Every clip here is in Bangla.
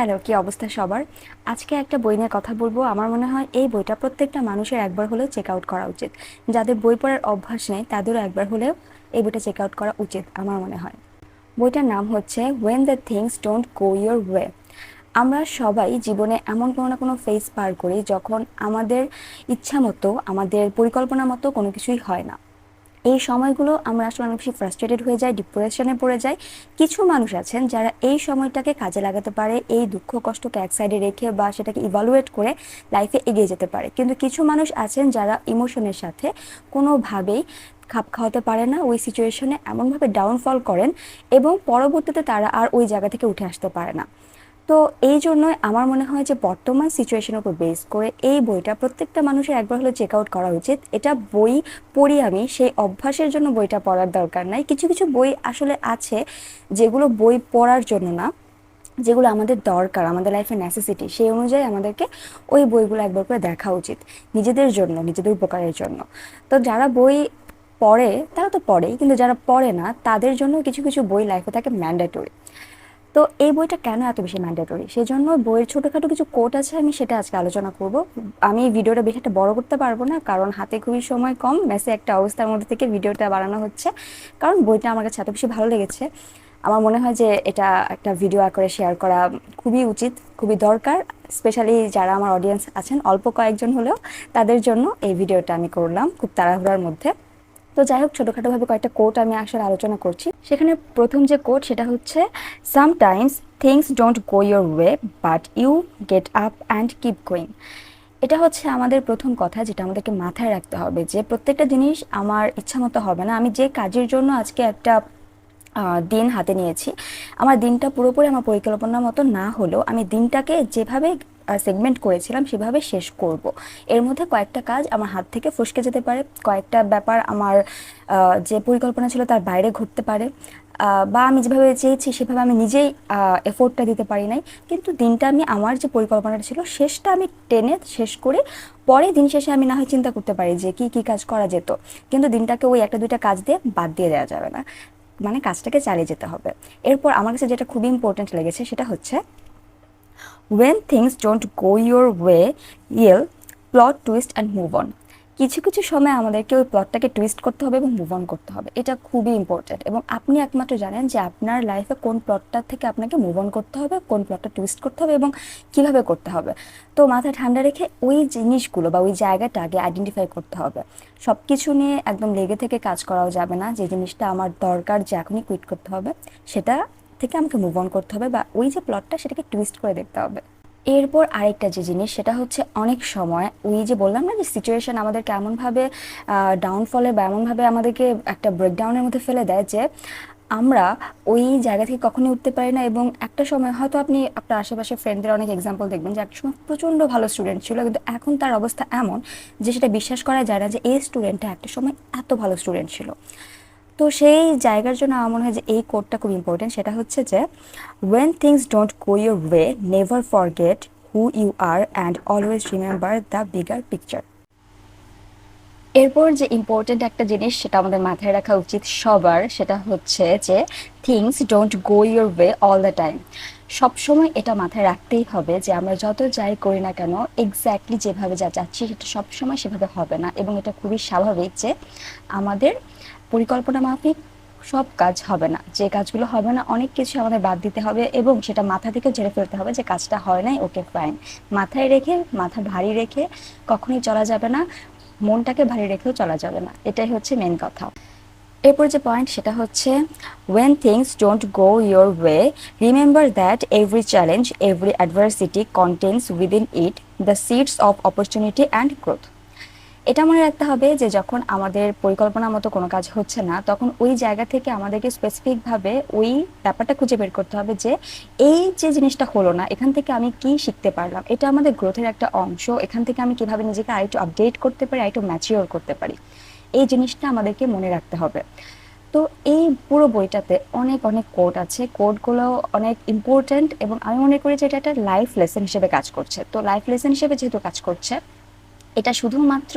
হ্যালো, কি অবস্থা সবার? আজকে একটা বই নিয়ে কথা বলব। আমার মনে হয় এই বইটা প্রত্যেকটা মানুষের একবার হলেও চেক আউট করা উচিত। যাদের বই পড়ার অভ্যাস নেই, তাদেরও একবার হলেও এই বইটা চেক আউট করা উচিত, আমার মনে হয়। বইটার নাম হচ্ছে when the things don't go your way আমরা সবাই জীবনে এমন কোনো না কোনো ফেস পার করি যখন আমাদের ইচ্ছা মতো আমাদের পরিকল্পনা মতো কোনো কিছুই হয় না। এই সময়গুলো আমরা আসলে অনেক বেশি ফ্রাস্ট্রেটেড হয়ে যাই ডিপ্রেশনে পড়ে যাই। কিছু মানুষ আছেন যারা এই সময়টাকে কাজে লাগাতে পারে, এই দুঃখ কষ্টকে এক সাইডে রেখে বা সেটাকে ইভালুয়েট করে লাইফে এগিয়ে যেতে পারে। কিন্তু কিছু মানুষ আছেন যারা ইমোশনের সাথে কোনোভাবেই খাপ খাওয়াতে পারে না, ওই সিচুয়েশনে এমনভাবে ডাউনফল করেন এবং পরবর্তীতে তারা আর ওই জায়গা থেকে উঠে আসতে পারে না। তো এই জন্যই আমার মনে হয় যে বর্তমান সিচুয়েশনের উপর বেস করে এই বইটা প্রত্যেকটা মানুষের একবার হলে চেক আউট করা উচিত। এটা বই পড়ি আমি, সেই অভ্যাসের জন্য বইটা পড়ার দরকার নাই। কিছু কিছু বই আসলে আছে যেগুলো বই পড়ার জন্য না, যেগুলো আমাদের দরকার, আমাদের লাইফের নেসেসিটি সেই অনুযায়ী আমাদেরকে ওই বইগুলো একবার করে দেখা উচিত, নিজেদের জন্য, নিজেদের উপকারের জন্য। তো যারা বই পড়ে, তারা তো পড়েই, কিন্তু যারা পড়ে না, তাদের জন্য কিছু কিছু বই লাইফে থাকে ম্যান্ডেটরি তো এই বইটা কেন এত বেশি ম্যান্ডেটরি সেই জন্য বইয়ের ছোটোখাটো কিছু কোট আছে, আমি সেটা আজকে আলোচনা করব। আমি ভিডিওটা বেশি একটা বড় করতে পারব না, কারণ হাতে খুবই সময় কম, মেসে একটা অবস্থার মধ্যে থেকে ভিডিওটা বানানো হচ্ছে। কারণ বইটা আমার কাছে এত বেশি ভালো লেগেছে। আমার মনে হয় যে এটা একটা ভিডিও আকারে শেয়ার করা খুবই উচিত, খুবই দরকার। স্পেশালি যারা আমার অডিয়েন্স আছেন, অল্প কয়েকজন হলেও তাদের জন্য এই ভিডিওটা আমি করলাম খুব তাড়াহুড়ার মধ্যে। তো যাই হোক ছোটোখাটোভাবে কয়েকটা কোট আমি আসলে আলোচনা করছি। সেখানে প্রথম যে কোট সেটা হচ্ছে sometimes things don't go your way but you get up and keep going এটা হচ্ছে আমাদের প্রথম কথা যেটা আমাদেরকে মাথায় রাখতে হবে, যে প্রত্যেকটা জিনিস আমার ইচ্ছা মতো হবে না। আমি যে কাজের জন্য আজকে একটা দিন হাতে নিয়েছি, আমার দিনটা পুরোপুরি আমার পরিকল্পনার মতো না হলেও আমি দিনটাকে যেভাবে সেগমেন্ট করেছিলাম, সেভাবে শেষ করব। এর মধ্যে কয়েকটা কাজ আমার হাত থেকে ফসকে যেতে পারে। কয়েকটা ব্যাপার আমার যে পরিকল্পনা ছিল তার বাইরে ঘটতে পারে। বা আমি যেভাবে চেয়েছি, সেভাবে আমি নিজেই এফোর্টটা দিতে পারি নাই। কিন্তু দিনটা আমি, আমার যে পরিকল্পনাটা ছিল, শেষটা আমি টেনে শেষ করে পরে দিন শেষে আমি না হয় চিন্তা করতে পারি যে কি কি কাজ করা যেত। কিন্তু দিনটাকে ওই একটা, দুইটা কাজ দিয়ে বাদ দিয়ে দেওয়া যাবে না। মানে কাজটাকে চালিয়ে যেতে হবে। এরপর আমার কাছে যেটা খুবই ইম্পর্টেন্ট লেগেছে, সেটা হচ্ছে when things don't go your way yell plot twist and move on কিছু কিছু সময় আমাদেরকে ওই প্লটটাকে টুইস্ট করতে হবে এবং মুভ অন করতে হবে। এটা খুবই ইম্পর্টেন্ট এবং আপনি একমাত্র জানেন যে আপনার লাইফে কোন প্লটটা থেকে আপনাকে মুভ অন করতে হবে, কোন প্লটটা টুইস্ট করতে হবে এবং কীভাবে করতে হবে। তো মাথায় ঠান্ডা রেখে ওই জিনিসগুলো বা ওই জায়গাটা আগে আইডেন্টিফাই করতে হবে। সব কিছু নিয়ে একদম লেগে থেকে কাজ করাও যাবে না। যে জিনিসটা আমার দরকার যে এখনই কুইট করতে হবে, সেটা থেকে আমাকে মুভ অন করতে হবে বা ওই যে প্লটটা সেটাকে টুইস্ট করে দেখতে হবে। এরপর আরেকটা যে জিনিস সেটা হচ্ছে অনেক সময় ওই যে বললাম না যে সিচুয়েশন আমাদের কেমনভাবে ডাউনফলে বা এমনভাবে আমাদেরকে একটা ব্রেকডাউনের মধ্যে ফেলে দেয় যে আমরা ওই জায়গা থেকে কখনোই উঠতে পারি না এবং একটা সময় হয়তো আপনি আপনার আশেপাশে ফ্রেন্ডদের অনেক এক্সাম্পল দেখবেন যে একটা সময় প্রচণ্ড ভালো স্টুডেন্ট ছিল কিন্তু এখন তার অবস্থা এমন যে সেটা বিশ্বাস করা যায় না যে এই স্টুডেন্টটা একটা সময় এত ভালো স্টুডেন্ট ছিল। তো সেই জায়গার জন্য আমার মনে হয় যে এই কোডটা খুব ইম্পর্টেন্ট সেটা হচ্ছে যে when things don't go your way never forget who you are and always remember the bigger picture এরপর যে ইম্পর্টেন্ট একটা জিনিস সেটা আমাদের মাথায় রাখা উচিত সবার, সেটা হচ্ছে যে things don't go your way all the time সবসময় এটা মাথায় রাখতেই হবে যে, আমরা যত যাই করি না কেন এক্স্যাক্টলি যেভাবে যা চাচ্ছি, সেটা সবসময় সেভাবে হবে না। এবং এটা খুবই স্বাভাবিক যে, আমাদের পরিকল্পনা মাফিক, সব কাজ হবে না। যে কাজগুলো হবে না, অনেক কিছু আমাদের বাদ দিতে হবে এবং সেটা মাথা থেকে ঝেড়ে ফেলতে হবে যে কাজটা হয় নাই ওকে ফাইন মাথায় রেখে, মাথা ভারী রেখে কখনোই চলা যাবে না, মনটাকে ভারী রেখেও চলা যাবে না। এটাই হচ্ছে মেন কথা। এরপর যে পয়েন্ট সেটা হচ্ছে when things don't go your way remember that every challenge every adversity contains within it the seeds of opportunity and growth এটা মনে রাখতে হবে যে যখন আমাদের পরিকল্পনা মতো কোনো কাজ হচ্ছে না, তখন ওই জায়গা থেকে আমাদেরকে স্পেসিফিকভাবে ওই ব্যাপারটা খুঁজে বের করতে হবে যে এই যে জিনিসটা হলো না, এখান থেকে আমি কি শিখতে পারলাম? এটা আমাদের গ্রোথের একটা অংশ। এখান থেকে আমি কীভাবে নিজেকে আরেকটু আপডেট করতে পারি, আরেকটু ম্যাচিওর করতে পারি। এই জিনিসটা আমাদেরকে মনে রাখতে হবে। তো এই পুরো বইটাতে অনেক অনেক কোড আছে। কোডগুলো অনেক ইম্পর্ট্যান্ট এবং আমি মনে করি যে এটা একটা লাইফ লেসন হিসেবে কাজ করছে। তো লাইফ লেসন হিসেবে যেহেতু কাজ করছে এটা শুধুমাত্র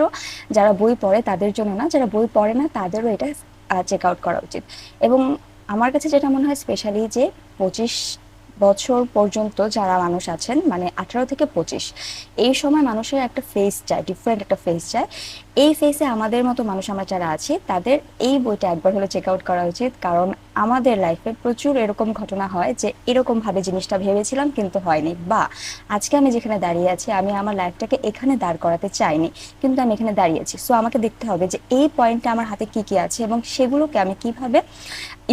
যারা বই পড়ে তাদের জন্য না, যারা বই পড়ে না তাদেরও এটা চেক আউট করা উচিত। এবং আমার কাছে যেটা মনে হয় স্পেশালি যে পঁচিশ বছর পর্যন্ত যারা মানুষ আছেন মানে আঠারো থেকে পঁচিশ, এই সময় মানুষের একটা ফেস চায় ডিফারেন্ট একটা ফেস চায়। এই ফেসে আমাদের মতো মানুষ আমরা যারা আছি, তাদের এই বইটা একবার হলে চেক আউট করা উচিত। কারণ আমাদের লাইফে প্রচুর এরকম ঘটনা হয় যে এরকম ভাবে জিনিসটা ভেবেছিলাম কিন্তু হয়নি। বা, আজকে আমি যেখানে দাঁড়িয়ে আছি, আমি আমার লাইফটাকে এখানে দাঁড় করাতে চাইনি, কিন্তু আমি এখানে দাঁড়িয়েছি সো আমাকে দেখতে হবে যে এই পয়েন্টটা আমার হাতে কি কি আছে এবং সেগুলোকে আমি কীভাবে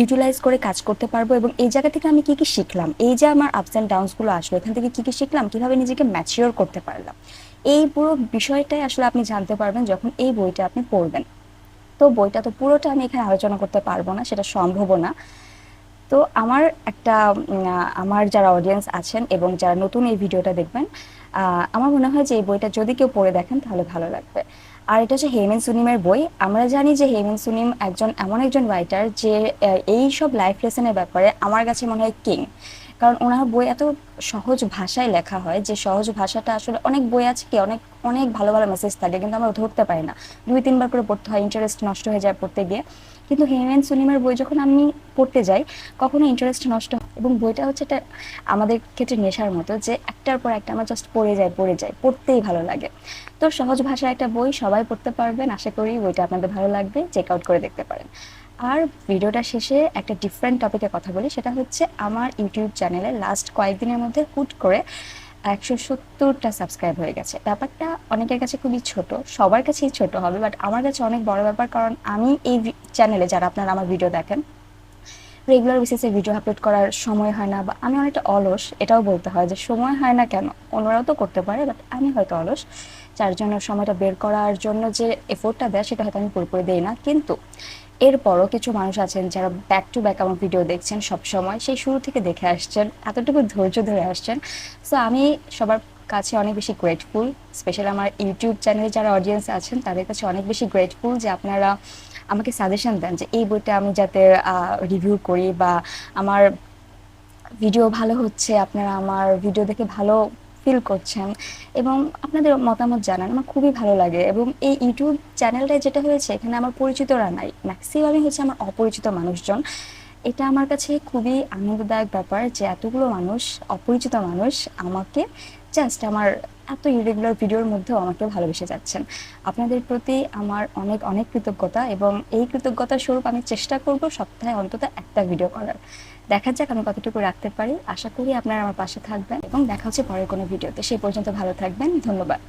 ইউটিলাইজ করে কাজ করতে পারব এবং এই জায়গা থেকে আমি কি কি শিখলাম, এই যে আমার আপস অ্যান্ড ডাউনসগুলো আসলো, এখান থেকে কি কি শিখলাম, কীভাবে নিজেকে ম্যাচিওর করতে পারলাম। এই পুরো বিষয়টাই আসলে আপনি জানতে পারবেন যখন এই বইটা আপনি পড়বেন। তো বইটা তো পুরোটা আমি এখানে আলোচনা করতে পারব না, সেটা সম্ভবও না। তো আমার একটা আমার যারা অডিয়েন্স আছেন এবং যারা নতুন এই ভিডিওটা দেখবেন আমার মনে হয় যে এই বইটা যদি কেউ পড়ে দেখেন তাহলে ভালো লাগবে। আর এটা হচ্ছে হেমেন সুনিমের বই। আমরা জানি যে হেমেন সুনিম একজন, এমন একজন রাইটার যে এই সব লাইফ লেসনের ব্যাপারে আমার কাছে মনে হয় কিং কারণ ওনার বই এত সহজ ভাষায় লেখা হয় যে সহজ ভাষাটা আসলে অনেক বই আছে কি, অনেক অনেক ভালো ভালো মেসেজ থাকে কিন্তু আমরা ধরতে পারি না। দুই, তিনবার করে পড়তে হয় ইন্টারেস্ট নষ্ট হয়ে যায় পড়তে গিয়ে। কিন্তু হেমেন সুনিমের বই যখন আমি পড়তে যাই, কখনো ইন্টারেস্ট নষ্ট হয় এবং বইটা হচ্ছে একটা আমাদের ক্ষেত্রে নেশার মতো যে একটার পর একটা আমার জাস্ট পড়ে যায় পড়ে যায়, পড়তেই ভালো লাগে। তো সহজ ভাষায় একটা বই সবাই পড়তে পারবেন, আশা করি বইটা আপনাদের ভালো লাগবে চেক আউট করে দেখতে পারেন। আর ভিডিওটা শেষে একটা ডিফারেন্ট টপিকে কথা বলি, সেটা হচ্ছে আমার ইউটিউব চ্যানেলে লাস্ট কয়েকদিনের মধ্যে হুট করে একশো সত্তরটা সাবস্ক্রাইব হয়ে গেছে। ব্যাপারটা অনেকের কাছে খুবই ছোট, সবার কাছেই ছোট হবে বাট আমার কাছে অনেক বড় ব্যাপার, কারণ আমি এই চ্যানেলে যারা আপনারা আমার ভিডিও দেখেন রেগুলার বেসিসে ভিডিও আপলোড করার সময় হয় না, বা আমি অনেকটা অলস, এটাও বলতে হয় যে সময় হয় না কেন? অন্যরাও তো করতে পারে বাট আমি হয়তো অলস, যার জন্য সময়টা বের করার জন্য যে এফোর্টটা দেয়, সেটা হয়তো আমি পুরোপুরি দিই না। কিন্তু এরপরও কিছু মানুষ আছেন যারা ব্যাক টু ব্যাক আমার ভিডিও দেখছেন সব সময় সেই শুরু থেকে দেখে আসছেন, এতটুকু ধৈর্য ধরে আসছেন। সো আমি সবার কাছে অনেক বেশি গ্রেটফুল স্পেশালি আমার ইউটিউব চ্যানেলে যারা অডিয়েন্স আছেন, তাদের কাছে অনেক বেশি গ্রেটফুল যে আপনারা আমাকে সাজেশন দেন যে এই বইটা আমি যাতে রিভিউ করি বা আমার ভিডিও ভালো হচ্ছে, আপনারা আমার ভিডিও দেখে ভালো ফিল করছেন এবং আপনাদের মতামত জানান, আমার খুবই ভালো লাগে এবং এই ইউটিউব চ্যানেলটায় যেটা হয়েছে, এখানে আমার পরিচিতরা নাই ম্যাক্সিমামই হচ্ছে আমার অপরিচিত মানুষজন। এটা আমার কাছে খুবই আনন্দদায়ক ব্যাপার যে এতগুলো মানুষ, অপরিচিত মানুষ আমাকে জাস্ট আমার এত ইরেগুলার ভিডিওর মধ্যেও আমাকে ভালোবেসে যাচ্ছেন। আপনাদের প্রতি আমার অনেক অনেক কৃতজ্ঞতা এবং এই কৃতজ্ঞতা স্বরূপ আমি চেষ্টা করব সপ্তাহে অন্তত একটা ভিডিও করার। দেখা যাক আমি কতটুকু রাখতে পারি। আশা করি আপনারা আমার পাশে থাকবেন এবং দেখা হচ্ছে পরের কোনো ভিডিওতে সেই পর্যন্ত ভালো থাকবেন। ধন্যবাদ।